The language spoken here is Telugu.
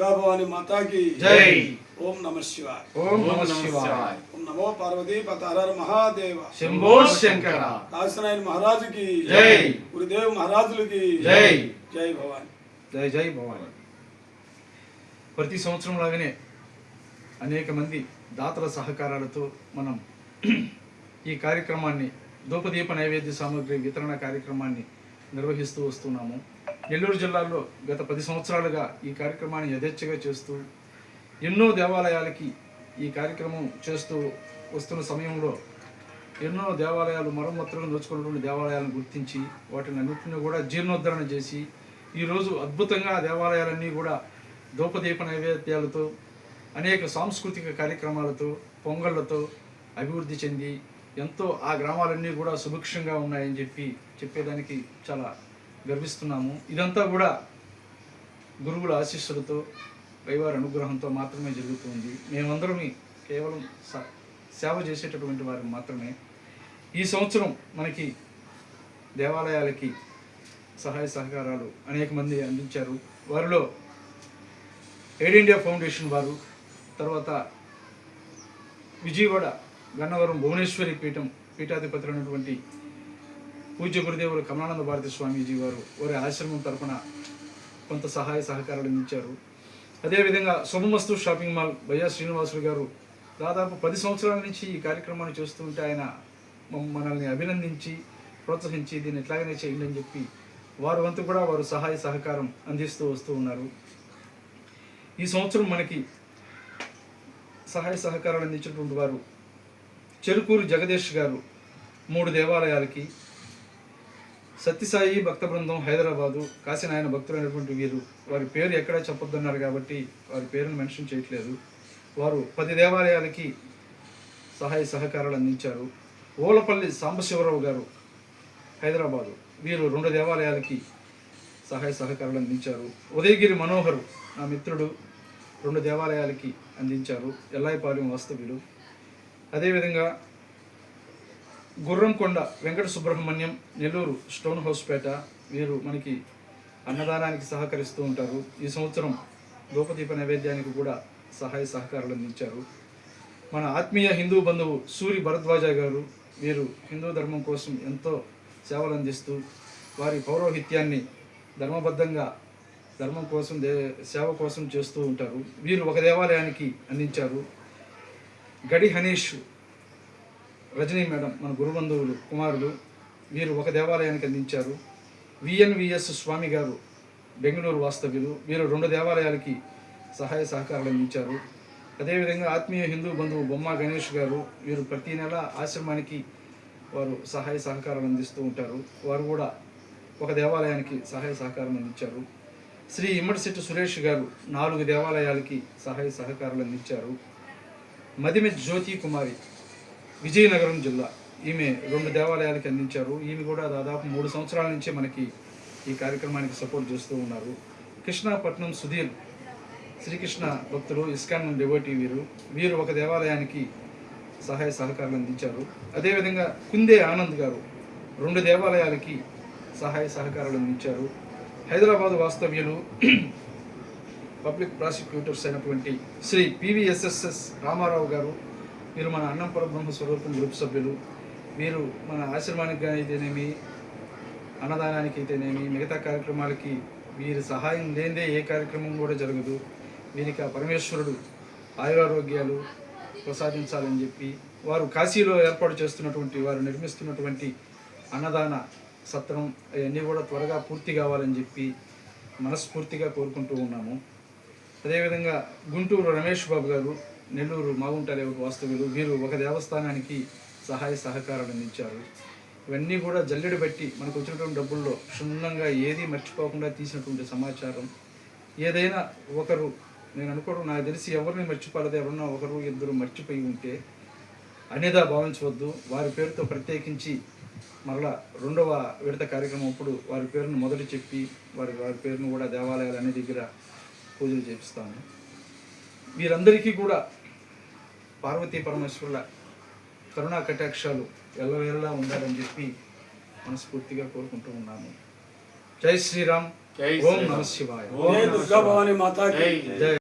దుర్గా భవాని మాతాకి జై ఓం నమ శివాయ ఓం నమ శివాయ ఓం నమో పార్వతీ పతారర్ మహాదేవ శంభో శంకర కాశీనాయన మహారాజుకి జై. గురుదేవ్ మహారాజులకి జై. జై భవాని జై జై భవాని ప్రతి సంవత్సరం లాగానే అనేక మంది దాతల సహకారాలతో మనం ఈ కార్యక్రమాన్ని ధూపదీప నైవేద్య సామగ్రి వితరణ కార్యక్రమాన్ని నిర్వహిస్తూ వస్తున్నాము. నెల్లూరు జిల్లాలో గత పది సంవత్సరాలుగా ఈ కార్యక్రమాన్ని యథేచ్ఛగా చేస్తూ ఎన్నో దేవాలయాలకి ఈ కార్యక్రమం చేస్తూ వస్తున్న సమయంలో ఎన్నో దేవాలయాలు మరమ్మతులను నోచుకున్నటువంటి దేవాలయాలను గుర్తించి వాటిని అన్నింటినీ కూడా జీర్ణోద్ధరణ చేసి ఈరోజు అద్భుతంగా ఆ దేవాలయాలన్నీ కూడా దూపదీప నైవేద్యాలతో అనేక సాంస్కృతిక కార్యక్రమాలతో పొంగళ్ళతో అభివృద్ధి చెంది ఎంతో ఆ గ్రామాలన్నీ కూడా సుభిక్షంగా ఉన్నాయని చెప్పి చెప్పేదానికి చాలా గర్విస్తున్నాము. ఇదంతా కూడా గురువుల ఆశీస్సులతో దైవారి అనుగ్రహంతో మాత్రమే జరుగుతుంది. మేమందరం కేవలం స- సేవ చేసేటటువంటి వారు మాత్రమే. ఈ సంవత్సరం మనకి దేవాలయాలకి సహాయ సహకారాలు అనేక మంది అందించారు. వారిలో ఎయిడ్ ఇండియా ఫౌండేషన్ వారు తర్వాత విజయవాడ గన్నవరం భువనేశ్వరి పీఠం పీఠాధిపతులైనటువంటి పూజ్య గురుదేవులు కమలానంద భారతి స్వామీజీ వారు వారి ఆశ్రమం తరపున కొంత సహాయ సహకారాలు అందించారు. అదేవిధంగా శుభమస్తు షాపింగ్ మాల్ భయ్యా శ్రీనివాసులు గారు దాదాపు పది సంవత్సరాల నుంచి ఈ కార్యక్రమాన్ని చేస్తుంటే ఆయన మనల్ని అభినందించి ప్రోత్సహించి దీన్ని ఎట్లాగనే చేయండి అని చెప్పి వారు వంతు కూడా వారు సహాయ సహకారం అందిస్తూ వస్తూ ఉన్నారు. ఈ సంవత్సరం మనకి సహాయ సహకారాలు అందించినటువంటి వారు చెరుకూరు జగదీష్ గారు మూడు దేవాలయాలకి సత్యసాయి భక్త బృందం హైదరాబాదు కాశీనాయన భక్తులైనటువంటి వీరు వారి పేరు ఎక్కడా చెప్పొద్దన్నారు కాబట్టి వారి పేరును మెన్షన్ చేయట్లేదు. వారు పది దేవాలయాలకి సహాయ సహకారాలు అందించారు. ఓలపల్లి సాంబశివరావు గారు హైదరాబాదు వీరు రెండు దేవాలయాలకి సహాయ సహకారాలు అందించారు. ఉదయగిరి మనోహరు నా మిత్రుడు రెండు దేవాలయాలకి అందించారు. ఎల్లాయిపాలెం వాస్తవ్యులు. అదేవిధంగా గుర్రంకొండ వెంకట సుబ్రహ్మణ్యం నెల్లూరు స్టోన్ హౌస్ పేట వీరు మనకి అన్నదానానికి సహకరిస్తూ ఉంటారు. ఈ సంవత్సరం లోపదీప నైవేద్యానికి కూడా సహాయ సహకారాలు అందించారు. మన ఆత్మీయ హిందూ బంధువు సూరి భరద్వాజ గారు వీరు హిందూ ధర్మం కోసం ఎంతో సేవలు అందిస్తూ వారి పౌరోహిత్యాన్ని ధర్మబద్ధంగా ధర్మం కోసం దే సేవ కోసం చేస్తూ ఉంటారు. వీరు ఒక దేవాలయానికి అందించారు. గడి హనీష్ రజనీ మేడం మన గురుబంధువులు కుమారులు వీరు ఒక దేవాలయానికి అందించారు. విఎన్విఎస్ స్వామి గారు బెంగళూరు వాస్తవ్యులు వీరు రెండు దేవాలయాలకి సహాయ సహకారాలు అందించారు. అదేవిధంగా ఆత్మీయ హిందూ బంధువు బొమ్మ గణేష్ గారు వీరు ప్రతి నెల ఆశ్రమానికి వారు సహాయ సహకారాలు అందిస్తూ ఉంటారు. వారు కూడా ఒక దేవాలయానికి సహాయ సహకారం అందించారు. శ్రీ ఇమ్మడిశెట్టి సురేష్ గారు నాలుగు దేవాలయాలకి సహాయ సహకారాలు అందించారు. మదిమె జ్యోతి కుమారి విజయనగరం జిల్లా. ఈమె రెండు దేవాలయాలకి అందించారు. ఈమె కూడా దాదాపు మూడు సంవత్సరాల నుంచి మనకి ఈ కార్యక్రమానికి సపోర్ట్ చేస్తూ ఉన్నారు. కృష్ణాపట్నం సుధీర్ శ్రీకృష్ణ భక్తులు ఇస్కాన్ డెవోటీ వీరు. వీరు ఒక దేవాలయానికి సహాయ సహకారాలు అందించారు. అదేవిధంగా కుందే ఆనంద్ గారు రెండు దేవాలయాలకి సహాయ సహకారాలు అందించారు. హైదరాబాద్ వాస్తవ్యులు పబ్లిక్ ప్రాసిక్యూటర్స్ అయినటువంటి శ్రీ పివిఎస్ఎస్ఎస్ రామారావు గారు వీరు మన అన్నం బ్రహ్మ స్వరూపం గ్రూప్ సభ్యులు. వీరు మన ఆశ్రమానికి అయితేనేమి అన్నదానానికి అయితేనేమి మిగతా కార్యక్రమాలకి వీరి సహాయం లేనిదే ఏ కార్యక్రమం కూడా జరగదు. వీరికి ఆ పరమేశ్వరుడు ఆయురారోగ్యాలు ప్రసాదించాలని చెప్పి వారు కాశీలో ఏర్పాటు చేస్తున్నటువంటి వారు నిర్మిస్తున్నటువంటి అన్నదాన సత్రం అవన్నీ కూడా త్వరగా పూర్తి కావాలని చెప్పి మనస్ఫూర్తిగా కోరుకుంటూ ఉన్నాము. అదేవిధంగా గుంటూరు రమేష్ బాబు గారు నెల్లూరు మాగుంట లేవుకు వాస్తవ్యులు. వీరు ఒక దేవస్థానానికి సహాయ సహకారాలు అందించారు. ఇవన్నీ కూడా జల్లెడ పెట్టి మనకు వచ్చినటువంటి డబ్బుల్లో క్షుణ్ణంగా ఏది మర్చిపోకుండా తీసినటువంటి సమాచారం. ఏదైనా ఒకరు నేను అనుకోవడం నాకు తెలిసి ఎవరిని మర్చిపోలేదు ఎవరన్నా ఒకరు ఇద్దరు మర్చిపోయి ఉంటే అనేదా భావించవద్దు. వారి పేరుతో ప్రత్యేకించి మరలా రెండవ విడత కార్యక్రమం అప్పుడు వారి పేరును మొదట చెప్పి వారి వారి పేరును కూడా దేవాలయాలు అనే దగ్గర పూజలు చేపిస్తాను. వీరందరికీ కూడా పార్వతీ పరమేశ్వరుల కరుణా కటాక్షాలు ఎల్లవేళలా ఉండాలని చెప్పి మనస్ఫూర్తిగా కోరుకుంటూ ఉన్నాము. జై శ్రీరామ్. జై ఓం. నమ శివాయ. ఓం జై దుర్గా భవాని మాతాకి. జై జై.